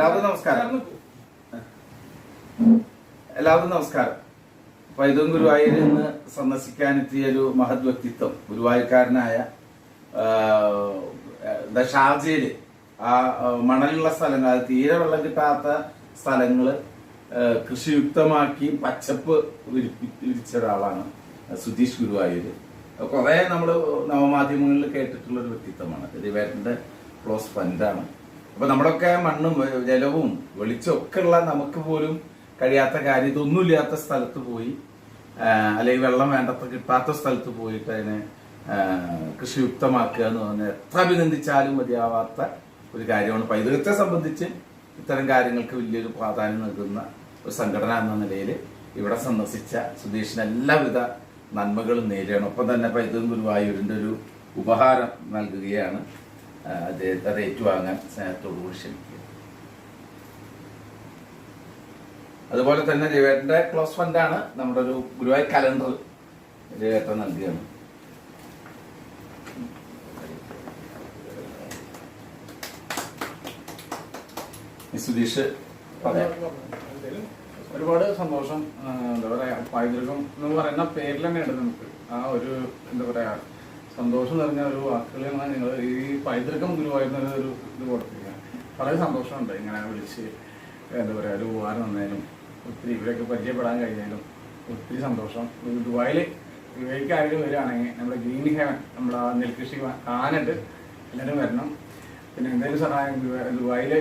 എല്ലാവർക്കും നമസ്കാരം. എല്ലാവർക്കും നമസ്കാരം. പൈതം ഗുരുവായൂരിൽ നിന്ന് സന്ദർശിക്കാനെത്തിയ ഒരു മഹത് വ്യക്തിത്വം ഗുരുവായൂർക്കാരനായ ഷാർജയിൽ ആ മണലുള്ള സ്ഥലങ്ങൾ അത് തീരെ വെള്ളം കിട്ടാത്ത സ്ഥലങ്ങൾ കൃഷിയുക്തമാക്കി പച്ചപ്പ് വിരിച്ച ഒരാളാണ് സുധീഷ് ഗുരുവായൂര് കുറെ നമ്മൾ നവമാധ്യമങ്ങളിൽ കേട്ടിട്ടുള്ള ഒരു വ്യക്തിത്വമാണ്. ദിവേട്ടന്റെ ക്ലോസ് ഫ്രണ്ടാണ്. അപ്പൊ നമ്മളൊക്കെ മണ്ണും ജലവും വെളിച്ചവും ഒക്കെ ഉള്ള നമുക്ക് പോലും കഴിയാത്ത കാര്യം ഇതൊന്നുമില്ലാത്ത സ്ഥലത്ത് പോയി അല്ലെങ്കിൽ വെള്ളം വേണ്ടത്ര കിട്ടാത്ത സ്ഥലത്ത് പോയിട്ട് അതിനെ കൃഷിയുക്തമാക്കുക എന്ന് പറഞ്ഞാൽ എത്ര അഭിനന്ദിച്ചാലും മതിയാവാത്ത ഒരു കാര്യമാണ്. പൈതൃകത്തെ സംബന്ധിച്ച് ഇത്തരം കാര്യങ്ങൾക്ക് വലിയൊരു പ്രാധാന്യം നൽകുന്ന ഒരു സംഘടന എന്ന നിലയിൽ ഇവിടെ സന്ദർശിച്ച സുധീഷിന് എല്ലാവിധ നന്മകളും നേരുകയാണ്. ഒപ്പം തന്നെ പൈതൃകം ഗുരുവായൂരിന്റെ ഒരു ഉപഹാരം നൽകുകയാണ്. അദ്ദേഹത്തെ അത് ഏറ്റുവാങ്ങാൻ സ്നേഹത്തോടുകൂടി ശ്രമിക്കുക. അതുപോലെ തന്നെ രവിവേട്ടന്റെ ക്ലോസ് ഫ്രണ്ടാണ് നമ്മുടെ ഒരു ഗുരുവായൂർ കലണ്ടർ രവിവേട്ടൻ നൽകുകയാണ് ഈ സുധീഷ് ഒരുപാട് സന്തോഷം എന്താ പറയാ പൈതൃകം എന്ന് പറയുന്ന പേരിൽ തന്നെ നമുക്ക് ആ ഒരു എന്താ പറയാ സന്തോഷം നിറഞ്ഞ ഒരു വാക്കുകളാണ് നിങ്ങൾ ഈ പൈതൃകം ഗുരുവായൂരുന്ന ഒരു ഇത് കൊടുത്തിരിക്കുക വളരെ സന്തോഷമുണ്ട് ഇങ്ങനെ വിളിച്ച് എന്താ പറയുക ഒരു ഉപകാരം തന്നതിനും ഒത്തിരി ഇവരൊക്കെ പരിചയപ്പെടാൻ കഴിഞ്ഞാലും ഒത്തിരി സന്തോഷം. ദുബായിൽ ഇവയ്ക്ക് ആരെങ്കിലും വരികയാണെങ്കിൽ നമ്മുടെ ഗ്രീൻ ഹെവൻ നമ്മുടെ നെൽകൃഷി കാണാനായിട്ട് എല്ലാവരും വരണം. പിന്നെ എന്തെങ്കിലും സഹായം ദുബായിൽ ദുബായിൽ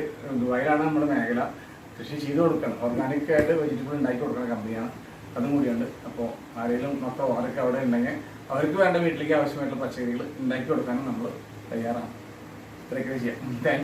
ദുബായിലാണ് നമ്മുടെ മേഖല. കൃഷി ചെയ്ത് കൊടുക്കണം. ഓർഗാനിക് ആയിട്ട് വെജിറ്റബിൾ ഉണ്ടാക്കി കൊടുക്കുന്ന കമ്പനിയാണ് അതും കൂടിയുണ്ട്. അപ്പോൾ ആരെങ്കിലും മക്കളോ അവരൊക്കെ അവിടെ ഉണ്ടെങ്കിൽ അവർക്ക് വേണ്ട വീട്ടിലേക്ക് ആവശ്യമായിട്ടുള്ള പച്ചക്കറികൾ ഉണ്ടാക്കി കൊടുക്കാനും നമ്മൾ തയ്യാറാണ്. ഇത്രയൊക്കെ ചെയ്യാം.